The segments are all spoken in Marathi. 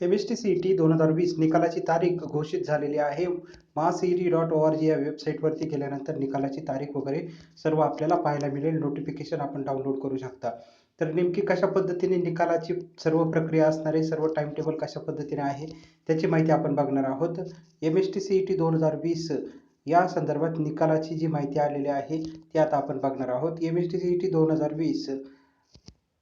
M S T C T दोन हजार वीस निकालाची तारीख घोषित झालेली आहे. मा C T dot O R G या वेबसाईटवरती गेल्यानंतर निकालाची तारीख वगैरे सर्व आपल्याला पाहायला मिळेल. नोटिफिकेशन आपण डाउनलोड करू शकता. तर नेमकी कशा पद्धतीने निकालाची सर्व प्रक्रिया असणारे सर्व टाइम टेबल कशा पद्धतीने आहे त्याची माहिती आपण बघणार आहोत. M S T C E T दोन हजार वीस या संदर्भात निकालाची जी माहिती आलेली आहे ती आता आपण बघणार आहोत. M S T C E T दोन हजार वीस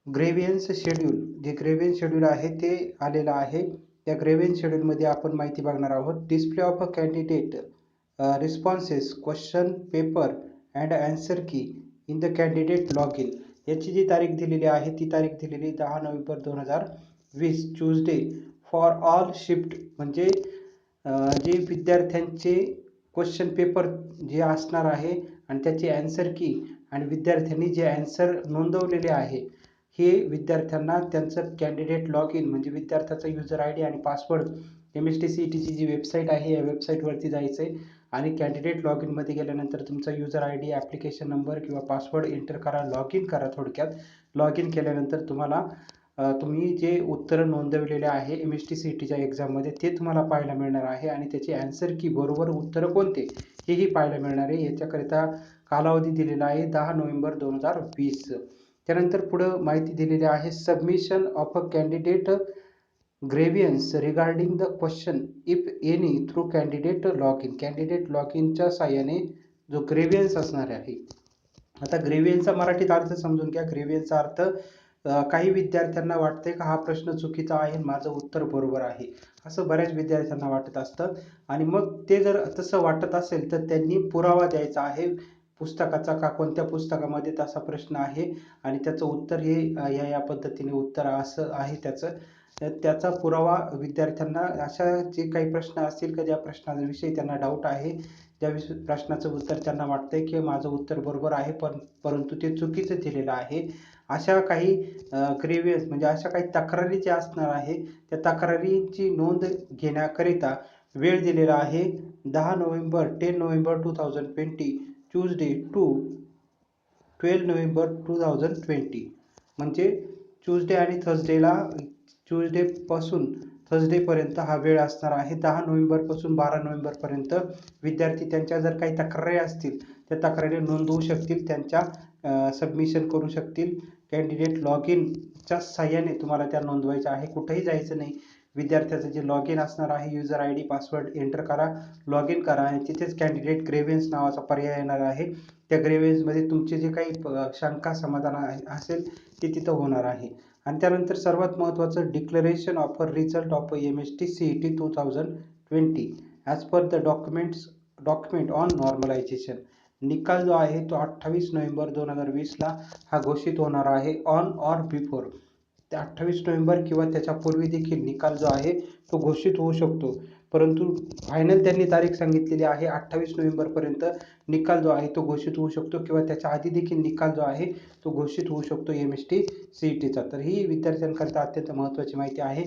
ग्रेवियन्स शेड्यूल जे ग्रेवियन्स शेड्यूल आहे ते आलेलं आहे. त्या ग्रेवियन्स शेड्यूलमध्ये आपण माहिती बघणार आहोत. Display of a candidate responses question paper and answer key in the candidate log in याची जी तारीख दिलेली आहे ती तारीख दिलेली दहा नोव्हेंबर दोन हजार वीस ट्यूजडे फॉर ऑल शिफ्ट म्हणजे जे विद्यार्थ्यांचे क्वेश्चन पेपर जे असणार आहे आणि त्याची ॲन्सर की आणि विद्यार्थ्यांनी जे ॲन्सर नोंदवलेले आहे हे विद्यार्थ्यांना त्यांचं कॅन्डिडेट लॉग इन म्हणजे विद्यार्थ्याचा युजर आय डी आणि password M S T C E टीची जी वेबसाईट आहे या वेबसाईटवरती जायचं आहे आणि कॅन्डिडेट लॉग इनमध्ये गेल्यानंतर तुमचा user I D application number किंवा पासवर्ड एंटर करा लॉग इन करा थोडक्यात. लॉग इन केल्यानंतर तुम्हाला तुम्ही जे उत्तरं नोंदवलेले आहे M S T C E टीच्या एक्झाममध्ये ते तुम्हाला पाहायला मिळणार आहे आणि त्याचे ॲन्सर की बरोबर उत्तरं कोणते हेही पाहायला मिळणार आहे. याच्याकरिता कालावधी दिलेला आहे दहा नोव्हेंबर दोन हजार वीस. त्यानंतर पुढं माहिती दिलेली आहे submission of a candidate grievance regarding the question if any through candidate log in candidate log इनच्या साह्याने जो ग्रेव्हियन्स असणार आहे. आता ग्रेव्हियनचा मराठीत अर्थ समजून घ्या. ग्रेवियन्सचा अर्थ काही विद्यार्थ्यांना वाटते का हा प्रश्न चुकीचा आहे? माझं उत्तर बरोबर आहे. असं बऱ्याच विद्यार्थ्यांना वाटत असतं. आणि मग ते जर तसं वाटत असेल तर त्यांनी पुरावा द्यायचा आहे. पुस्तकाचा का कोणत्या पुस्तकामध्ये तसा प्रश्न आहे? आणि त्याचं उत्तर हे या या पद्धतीने उत्तर असं आहे त्याचं. त्याचा पुरावा विद्यार्थ्यांना अशा जे काही प्रश्न असतील का ज्या प्रश्नाविषयी त्यांना डाऊट आहे त्या विषय प्रश्नाचं उत्तर त्यांना वाटतंय की माझं उत्तर बरोबर आहे पण परंतु ते चुकीचं दिलेलं आहे. अशा काही ग्रेवियस म्हणजे अशा काही तक्रारी ज्या असणार आहे त्या तक्रारींची नोंद घेण्याकरिता वेळ दिलेला आहे. दहा November ten November two thousand twenty Tuesday to twelve November two thousand twenty म्हणजे ट्यूजडे आणि थर्सडेला ट्यूजडेपासून थर्सडेपर्यंत हा वेळ असणार आहे. दहा नोव्हेंबरपासून बारा नोव्हेंबरपर्यंत विद्यार्थी त्यांच्या जर काही तक्रारी असतील त्या तक्रारी नोंदवू शकतील त्यांच्या सबमिशन करू शकतील. कॅन्डिडेट लॉग इनच्या साह्याने तुम्हाला त्या नोंदवायच्या आहे. कुठेही जायचं नाही. विद्यार्थ्याचं जे लॉग इन असणार आहे user I D password enter करा लॉग इन करा आणि तिथेच कॅन्डिडेट ग्रेव्हियन्स नावाचा पर्याय येणार आहे. त्या ग्रेव्हियन्समध्ये तुमचे जे काही शंका समाधान असेल ते तिथं होणार आहे. आणि त्यानंतर सर्वात महत्त्वाचं declaration of a result of M S T C E T two thousand twenty as per the documents document on normalization निकाल जो आहे तो अठ्ठावीस नोव्हेंबर दोन हजार वीसला हा घोषित होणार आहे ऑन ऑर बिफोर ते अठ्ठावीस नोव्हेंबर किंवा त्याच्यापूर्वी देखील निकाल जो आहे तो घोषित होऊ शकतो. परंतु फायनल त्यांनी तारीख सांगितलेली आहे अठ्ठावीस नोव्हेंबरपर्यंत निकाल जो आहे तो घोषित होऊ शकतो किंवा त्याच्या आधी देखील निकाल जो आहे तो घोषित होऊ शकतो M S T C E टीचा तर ही विद्यार्थ्यांकरता अत्यंत महत्त्वाची माहिती आहे.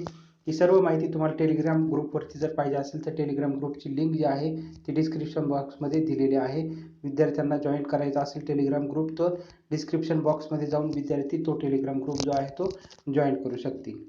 ही सर्व माहिती तुम्हाला टेलिग्राम ग्रुपवरती जर पाहिजे असेल तर टेलिग्राम ग्रुपची लिंक जी आहे ती डिस्क्रिप्शन बॉक्समध्ये दिलेली आहे. विद्यार्थ्यांना जॉईन करायचा असेल टेलिग्राम ग्रुप तर डिस्क्रिप्शन बॉक्समध्ये जाऊन विद्यार्थी तो टेलिग्राम ग्रुप जो आहे तो जॉईन करू शकतील.